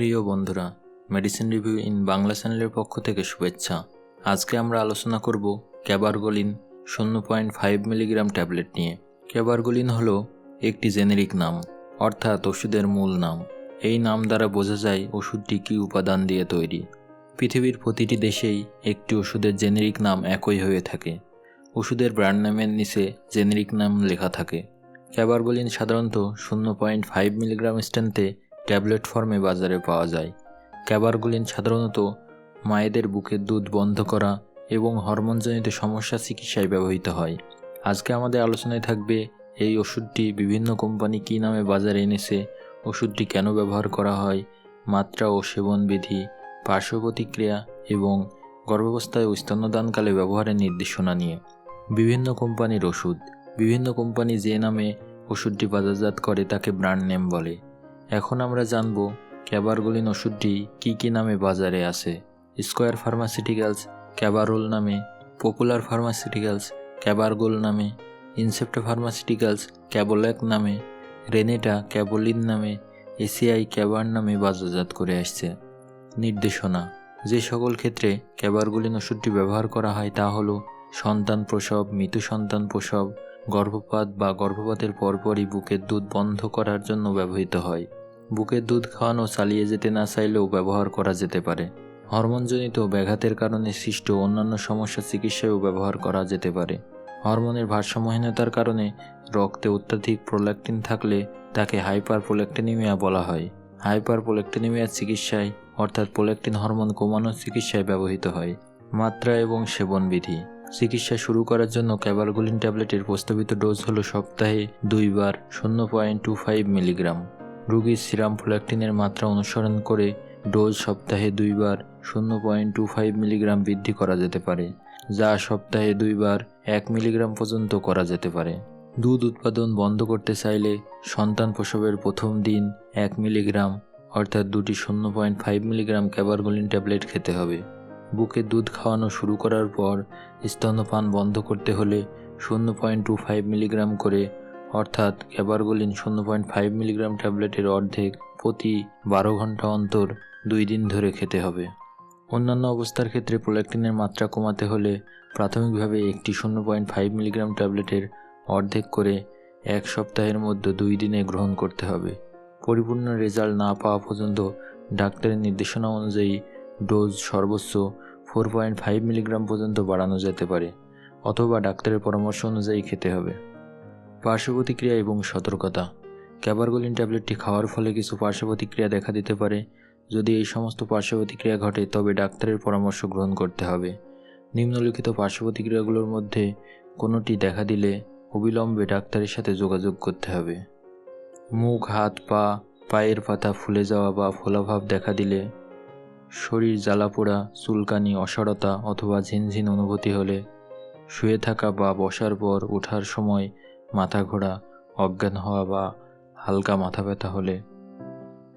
প্রিয় বন্ধুরা medicine review in Bangla চ্যানেলের পক্ষ থেকে শুভেচ্ছা। আজকে আমরা আলোচনা করব ক্যাবারগোলিন শূন্য পয়েন্ট ফাইভ মিলিগ্রাম ট্যাবলেট নিয়ে। ক্যাবারগোলিন হলো একটি জেনেরিক নাম, অর্থাৎ ওষুধের মূল নাম। এই নাম দ্বারা বোঝা যায় ওষুধটি কী উপাদান দিয়ে তৈরি। পৃথিবীর প্রতিটি দেশেই একটি ওষুধের জেনেরিক নাম একই হয়ে থাকে। ওষুধের ব্র্যান্ড নামের নিচে জেনেরিক নাম লেখা থাকে। ক্যাবারগোলিন সাধারণত শূন্য পয়েন্ট ফাইভ মিলিগ্রাম স্ট্যান্ডে ট্যাবলেট ফর্মে বাজারে পাওয়া যায়। ক্যাবারগুলিন সাধারণত মায়েদের বুকের দুধ বন্ধ করা এবং হরমোনজনিত সমস্যা চিকিৎসায় ব্যবহৃত হয়। আজকে আমাদের আলোচনায় থাকবে এই ওষুধটি বিভিন্ন কোম্পানি কী নামে বাজারে এনেছে, ওষুধটি কেন ব্যবহার করা হয়, মাত্রা ও সেবন বিধি পার্শ্ব প্রতিক্রিয়া এবং গর্ভাবস্থায় ও স্তন্যদানকালে ব্যবহারের নির্দেশনা নিয়ে। বিভিন্ন কোম্পানির ওষুধ, বিভিন্ন কোম্পানি যে নামে ওষুধটি বাজারজাত করে তাকে ব্র্যান্ড নেম বলে। এখন আমরা জানব ক্যাবারগোলিন ওষুধটি কী কী নামে বাজারে আছে। স্কোয়ার ফার্মাসিউটিক্যালস ক্যাবারোল নামে, পপুলার ফার্মাসিউটিক্যালস ক্যাবারগোল নামে, ইনসেপ্টা ফার্মাসিউটিক্যালস ক্যাবোল্যাক নামে, রেনেটা ক্যাবোলিন নামে, এসিআই ক্যাবার নামে বাজারজাত করে আসছে। নির্দেশনা, যে সকল ক্ষেত্রে ক্যাবারগুলিন ওষুধটি ব্যবহার করা হয় তা হলো সন্তান প্রসব, মৃত সন্তান প্রসব, গর্ভপাত বা গর্ভপাতের পরপরই বুকের দুধ বন্ধ করার জন্য ব্যবহৃত হয়। বুকের দুধ খাওয়ানো চালিয়ে যেতে না চাইলেও ব্যবহার করা যেতে পারে। হরমোনজনিত ব্যাঘাতের কারণে সৃষ্ট অন্যান্য সমস্যা চিকিৎসায়ও ব্যবহার করা যেতে পারে। হরমোনের ভারসাম্যহীনতার কারণে রক্তে অত্যাধিক প্রোল্যাক্টিন থাকলে তাকে হাইপার প্রোল্যাক্টিনিমিয়া বলা হয়। হাইপার প্রোল্যাক্টিনিমিয়ার চিকিৎসায়, অর্থাৎ প্রোল্যাক্টিন হরমোন কমানোর চিকিৎসায় ব্যবহৃত হয়। মাত্রা এবং সেবন বিধি চিকিৎসা শুরু করার জন্য ক্যাবারগুলিন ট্যাবলেটের প্রস্তাবিত ডোজ হলো সপ্তাহে দুইবার শূন্য পয়েন্ট টু ফাইভ মিলিগ্রাম। রোগীর সিরাম প্রোল্যাক্টিনের মাত্রা অনুসরণ করে ডোজ সপ্তাহে দুইবার শূন্য পয়েন্ট টু ফাইভ মিলিগ্রাম বৃদ্ধি করা যেতে পারে, যা সপ্তাহে দুইবার এক মিলিগ্রাম পর্যন্ত করা যেতে পারে। দুধ উৎপাদন বন্ধ করতে চাইলে সন্তান প্রসবের প্রথম দিন এক মিলিগ্রাম, অর্থাৎ দুটি শূন্য point five milligram cabergoline tablet খেতে হবে। বুকে দুধ খাওয়ানো শুরু করার পর স্তন্যপান বন্ধ করতে হলে শূন্য পয়েন্ট টু ফাইভ মিলিগ্রাম করে অর্থাৎ ক্যাবারগোলিন শূন্য পয়েন্ট ফাইভ মিলিগ্রাম ট্যাবলেটের অর্ধেক প্রতি বারো ঘণ্টা অন্তর দুই দিন ধরে খেতে হবে। অন্যান্য অবস্থার ক্ষেত্রে প্রোল্যাক্টিনের মাত্রা কমাতে হলে প্রাথমিকভাবে একটি শূন্য পয়েন্ট ফাইভ মিলিগ্রাম ট্যাবলেটের অর্ধেক করে এক সপ্তাহের মধ্যে দুই দিনে গ্রহণ করতে হবে। পরিপূর্ণ রেজাল্ট না পাওয়া পর্যন্ত ডাক্তারের নির্দেশনা অনুযায়ী ডোজ সর্বোচ্চ ফোর পয়েন্ট ফাইভ মিলিগ্রাম পর্যন্ত বাড়ানো যেতে পারে, অথবা ডাক্তারের পরামর্শ অনুযায়ী খেতে হবে। পার্শ্ব প্রতিক্রিয়া এবং সতর্কতা। ক্যাবারগোলিন ট্যাবলেটটি খাওয়ার ফলে কিছু পার্শ্ব প্রতিক্রিয়া দেখা দিতে পারে। যদি এই সমস্ত পার্শ্ব প্রতিক্রিয়া ঘটে, তবে ডাক্তারের পরামর্শ গ্রহণ করতে হবে। নিম্নলিখিত পার্শ্ব প্রতিক্রিয়াগুলোর মধ্যে কোনোটি দেখা দিলে অবিলম্বে ডাক্তারের সাথে যোগাযোগ করতে হবে। মুখ, হাত, পা, পায়ের পাতা ফুলে যাওয়া বা ফোলাভাব দেখা দিলে শরীর জ্বালা পোড়া, চুলকানি, অসারতা অথবা ঝিনঝিন অনুভূতি হলে শুয়ে থাকা বা বসার পর ওঠার সময় মাথা ঘোরা অজ্ঞান হওয়া বা হালকা মাথা ব্যথা হলে,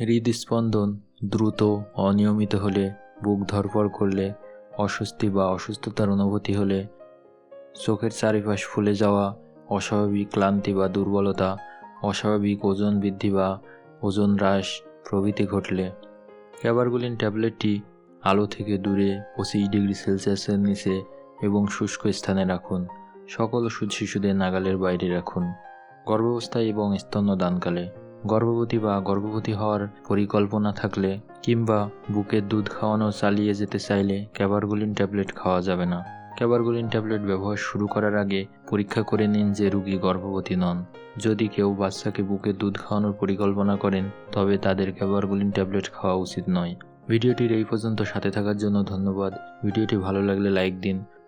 হৃদস্পন্দন দ্রুত, অনিয়মিত হলে, বুক ধরপড় করলে, অস্বস্তি বা অসুস্থতার অনুভূতি হলে, চোখের চারিপাশ ফুলে যাওয়া, অস্বাভাবিক ক্লান্তি বা দুর্বলতা, অস্বাভাবিক ওজন বৃদ্ধি বা ওজন হ্রাস প্রভৃতি ঘটলে ক্যাবারগুলিন ট্যাবলেটটি আলো থেকে দূরে পঁচিশ ডিগ্রি সেলসিয়াসের নিচে এবং শুষ্ক স্থানে রাখুন। সকল ওষুধ শিশুদের নাগালের বাইরে রাখুন। গর্ভাবস্থায় এবং স্তন্যদানকালে। গর্ভবতী বা গর্ভবতী হওয়ার পরিকল্পনা থাকলে কিংবা বুকের দুধ খাওয়ানো চালিয়ে যেতে চাইলে ক্যাবারগুলিন ট্যাবলেট খাওয়া যাবে না। ক্যাবারগুলিন ট্যাবলেট ব্যবহার শুরু করার আগে পরীক্ষা করে নিন যে রুগী গর্ভবতী নন। যদি কেউ বাচ্চাকে বুকে দুধ খাওয়ানোর পরিকল্পনা করেন, তবে তাদের ক্যাবারগুলিন ট্যাবলেট খাওয়া উচিত নয়। ভিডিওটির এই পর্যন্ত সাথে থাকার জন্য ধন্যবাদ। ভিডিওটি ভালো লাগলে লাইক দিন